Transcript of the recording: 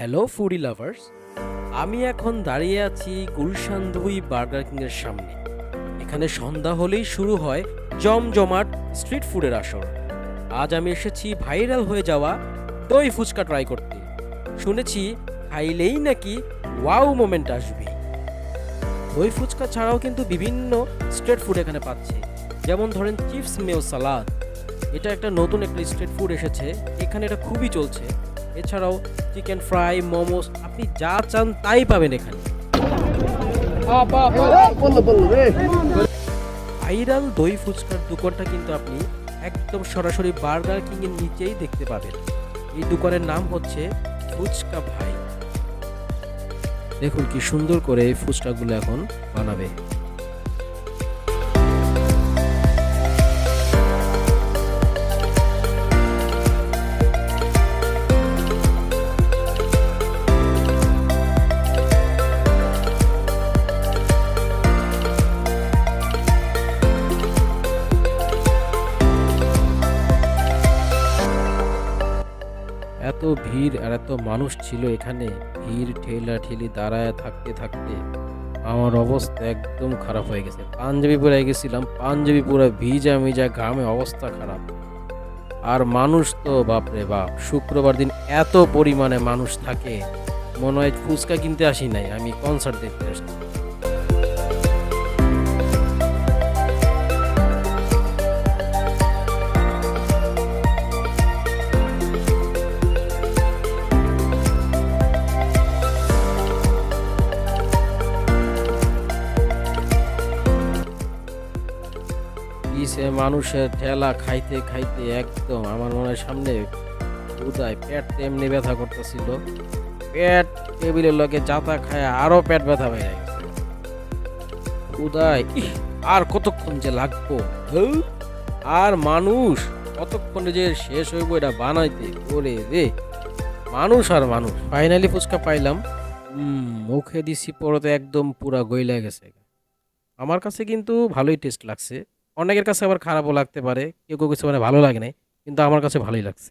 Hello foodie lovers আমি এখন দাঁড়িয়ে আছি গুলশান দুই বার্গার কিংয়ের সামনে। এখানে সন্ধ্যা হলেই শুরু হয় জমজমাট স্ট্রিট ফুডের আসর। আজ আমি এসেছি ভাইরাল হয়ে যাওয়া দই ফুচকা ট্রাই করতে। শুনেছি খাইলেই নাকি ওয়াও মোমেন্ট আসবে। দই ফুচকা ছাড়াও কিন্তু বিভিন্ন স্ট্রিট ফুড এখানে পাচ্ছে। যেমন ধরেন চিপস মেও সালাদ এটা একটা নতুন একটা স্ট্রিট ফুড এসেছে। এখানে এটা খুবই চলছে। এছাড়াও চিকেন ফ্রাই, মোমোস, আপনি যা চান তাই পাবেন এখানে। ভাইরাল দই ফুচকার দোকানটা কিন্তু আপনি একদম সরাসরি বার্গার কিং এর নিচেই দেখতে পাবেন। এই দোকানের নাম হচ্ছে ফুচকা ভাই। দেখুন কি সুন্দর করে এই ফুচকাগুলো এখন বানাবে। এত ভিড় আর এত মানুষ ছিল এখানে। ভিড়, ঠেলা ঠেলি দাঁড়ায় থাকতে থাকতে আমার অবস্থা একদম খারাপ হয়ে গেছে। পাঞ্জাবি পরে গেছিলাম পাঞ্জাবি পুরো ভিজা মিজা ঘামে অবস্থা খারাপ। আর মানুষ তো বাপরে বাপ, শুক্রবার দিন এত পরিমাণে মানুষ থাকে। মনে হয় ফুচকা কিনতে আসি নাই, আমি কনসার্ট দেখতে আসছি। পিছে মানুষের ঠেলা খাইতে খাইতে একদম আমার মনে হয় সামনে উদয় পেট এমনি ব্যথা করতেছিল। পেট টেবিলের লগে চাতা খায় আরও পেট ব্যথা হয়ে গেছে উদয় আর কতক্ষণ যে লাগবো? আর মানুষ কতক্ষণে যে শেষ হইব এটা বানাইতে করে রে? মানুষ আর মানুষ ফাইনালি ফুচকা পাইলাম। মুখে দিছি পরতে একদম পুরা গইলা গেছে। আমার কাছে কিন্তু ভালোই টেস্ট লাগছে। অনেকের কাছে আবার খারাপও লাগতে পারে, কেউ কেউ কিছু মানে ভালো লাগে না কিন্তু আমার কাছে ভালোই লাগছে।